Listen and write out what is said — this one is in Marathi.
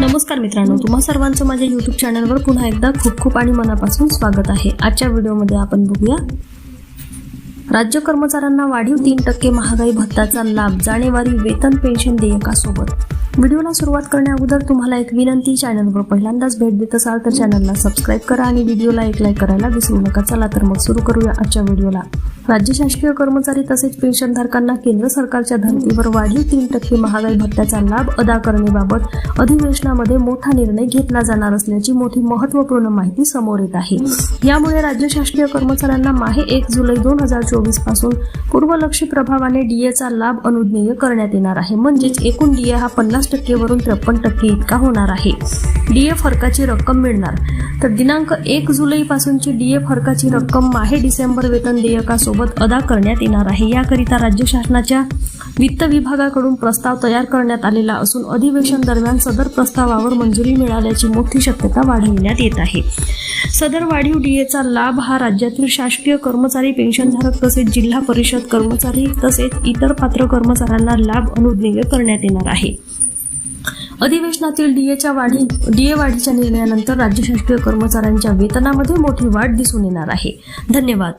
नमस्कार मित्रांनो तुम्हा सर्वांचं माझ्या युट्यूब चॅनलवर पुन्हा एकदा खूप खूप आणि मनापासून स्वागत आहे. आजच्या व्हिडिओमध्ये आपण बघूया राज्य कर्मचाऱ्यांना वाढीव तीन टक्के महागाई भत्ताचा लाभ जानेवारी वेतन पेन्शन देयकासोबत. व्हिडिओला सुरुवात करण्या अगोदर तुम्हाला एक विनंती चॅनलवर पहिल्यांदाच भेट देत असाल तर चॅनलला सबस्क्राईब करा आणि व्हिडिओला एक लाईक करायला विसरू नका. चला तर मग सुरू करूया आजच्या व्हिडिओला. राज्य शासकीय कर्मचारी तसेच पेन्शनधारकांना केंद्र सरकारच्या धर्तीवर वाढीव तीन टक्के महागाई भत्त्याचा लाभ अदा करण्याबाबत अधिवेशनामध्ये मोठा निर्णय घेतला जाणार असल्याची मोठी महत्त्वपूर्ण माहिती समोर येत आहे. यामुळे राज्य शासकीय कर्मचाऱ्यांना माहे एक जुलै दोन हजार चोवीसपासून पूर्वलक्षी प्रभावाने डीएचा लाभ अनुज्ञेय करण्यात येणार आहे. म्हणजेच एकूण डीए हा पन्नास टक्केवरून त्रेपन्न टक्के इतका होणार आहे. डीए फरकाची रक्कम मिळणार. तर दिनांक एक जुलै पासूनची डीए फरकाची रक्कम माहे डिसेंबर वेतन सोबत अदा करण्यात येणार आहे. याकरिता राज्य शासनाच्या वित्त विभागाकडून प्रस्ताव तयार करण्यात आलेला असून अधिवेशन दरम्यान सदर प्रस्तावावर मंजुरी मिळाल्याची मोठी शक्यता वाढविण्यात येत आहे. सदर वाढीव डीएचा लाभ हा राज्यातील शासकीय कर्मचारी पेन्शनधारक तसेच जिल्हा परिषद कर्मचारी तसेच इतर पात्र कर्मचाऱ्यांना लाभ अनुज्ञेय करण्यात येणार आहे. अधिवेशनातील डीएच्या वाढी डीए वाढीच्या निर्णयानंतर राज्य शासकीय कर्मचाऱ्यांच्या वेतनामध्ये मोठी वाढ दिसून येणार आहे. धन्यवाद.